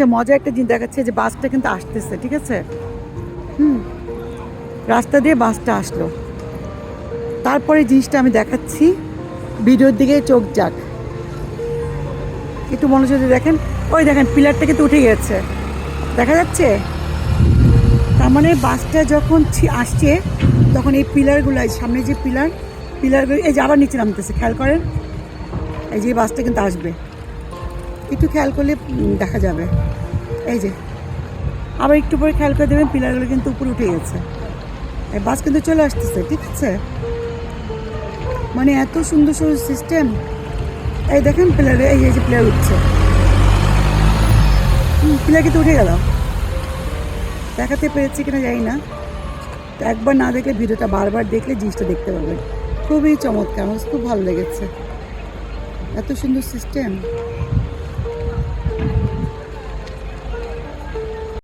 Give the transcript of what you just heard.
আচ্ছা মজা একটা জিনিস দেখাচ্ছে যে বাসটা কিন্তু আসতেছে, ঠিক আছে? হুম। রাস্তা দিয়ে বাসটা আসলো। তারপরে জিনিসটা আমি দেখাচ্ছি। ভিডিওর দিকে চোখ যাক। একটু মনোযোগ দেখেন। ওই দেখেন, পিলারটা কিন্তু উঠে গেছে। দেখা যাচ্ছে? তার মানে বাসটা যখন আসছে, তখন এই পিলারগুলো সামনে যে পিলার, পিলারগুলো, এই যে আবার নিচে নামতেছে, খেয়াল করেন? এই যে বাসটা কিন্তু আসবে। একটু খেয়াল করলে দেখা যাবে। এই যে। আবার একটু পরে খেয়াল করে দেবেন, পিলারগুলো কিন্তু উপরে উঠে গেছে। বাস কিন্তু চলে আসতেছে, ঠিক আছে? মানে এত সুন্দর সুন্দর সিস্টেম এই দেখেন পিলারে, এই যে পিলার উঠছে। পিলার কিন্তু উঠে গেল। দেখাতে পেরেছি কিনা জানি না। তো একবার না দেখলে ভিডিওটা বারবার দেখলে জিনিসটা দেখতে পাবেন। খুবই চমৎকার, আমার খুব ভালো লেগেছে। এত সুন্দর সিস্টেম